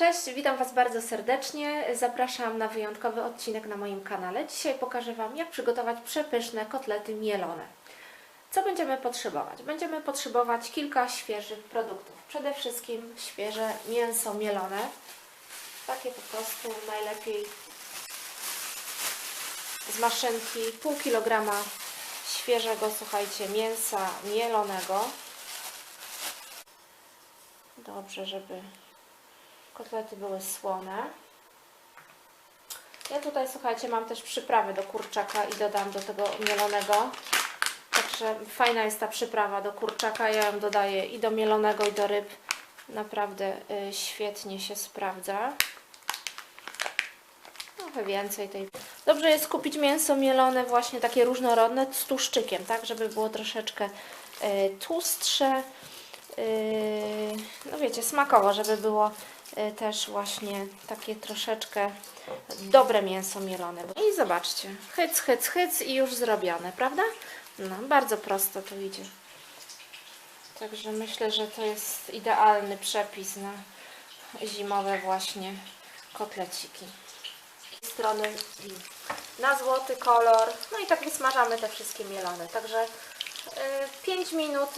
Cześć, witam Was bardzo serdecznie. Zapraszam na wyjątkowy odcinek na moim kanale. Dzisiaj pokażę Wam, jak przygotować przepyszne kotlety mielone. Co będziemy potrzebować? Będziemy potrzebować kilka świeżych produktów. Przede wszystkim świeże mięso mielone. Takie po prostu najlepiej z maszynki. Pół kilograma świeżego, słuchajcie, mięsa mielonego. Dobrze, żeby kotlety były słone. Ja tutaj, słuchajcie, mam też przyprawy do kurczaka i dodam do tego mielonego. Także fajna jest ta przyprawa do kurczaka. Ja ją dodaję i do mielonego, i do ryb. Naprawdę y, świetnie się sprawdza. Trochę więcej tej. Dobrze jest kupić mięso mielone, właśnie takie różnorodne, z tłuszczykiem, tak, żeby było troszeczkę y, tłustsze. Yy, no wiecie, smakowo, żeby było też właśnie takie troszeczkę dobre mięso mielone. I zobaczcie, hyc, hyc, hyc i już zrobione, prawda? No, bardzo prosto to idzie. Także myślę, że to jest idealny przepis na zimowe właśnie kotleciki. Z strony na złoty kolor, no i tak wysmażamy te wszystkie mielone. Także 5 minut